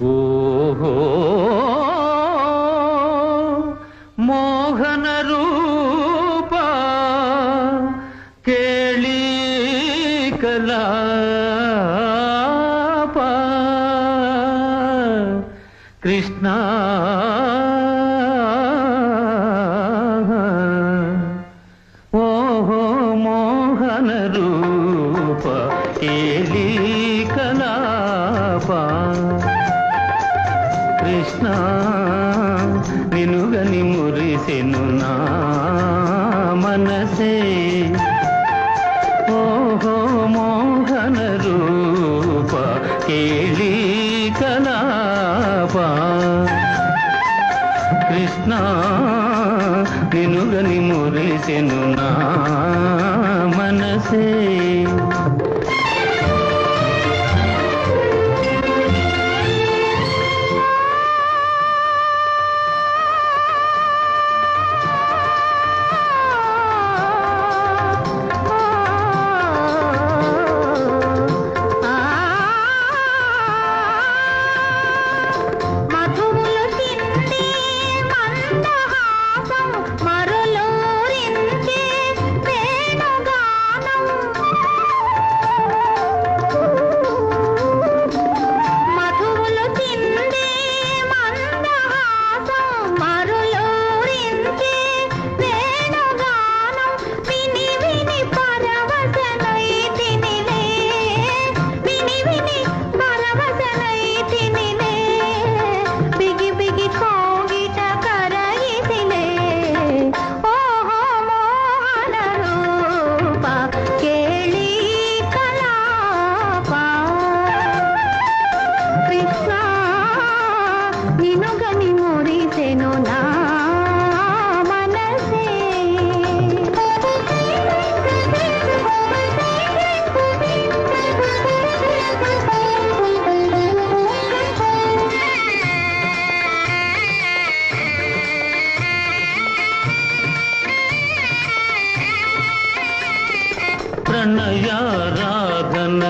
ఓహో మోహన రూప కేళీ కలా కృష్ణ ఓహో మోహన రూప నినుగని మురిసెను నా మనసే. ఓహో మోహన రూప కేళీ కలాప. కృష్ణ నినుగని మురిసెను నా మనసే. ప్రణయారాధన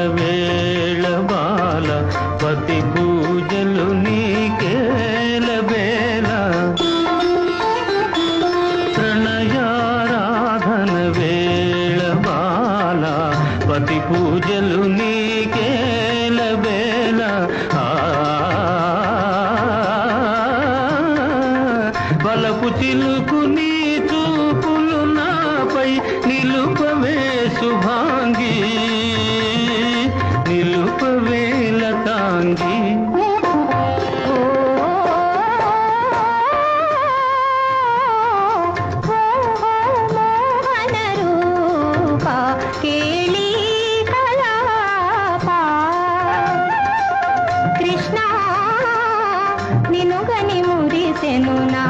నిలుపవే శుభాంగి నిలుపవే లతాంగి మోహన కృష్ణ నినుగని మురిసెను నా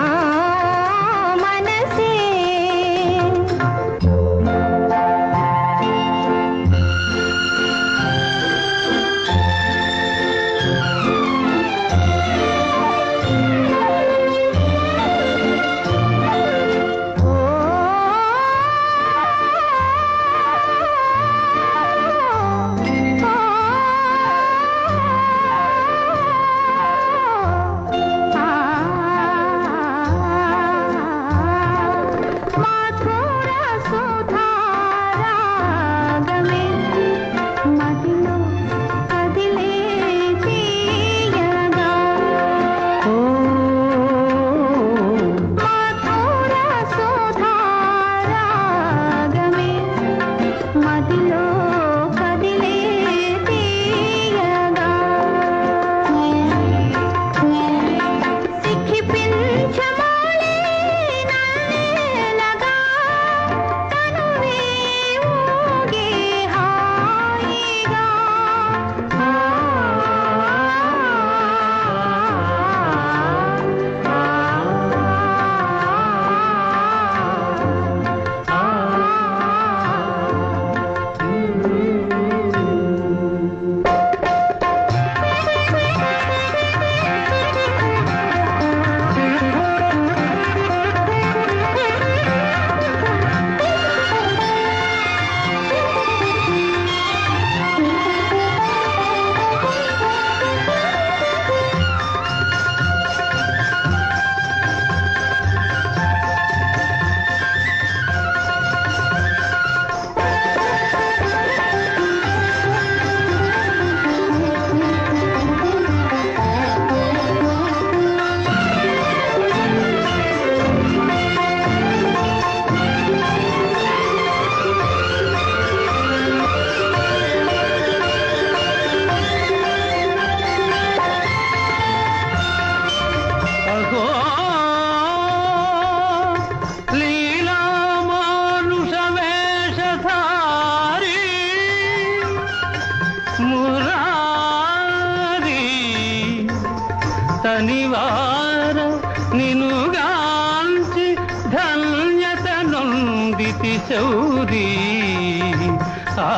తనివార నినుగాంచి ధన్యత నొందితి చౌరీ. ఆ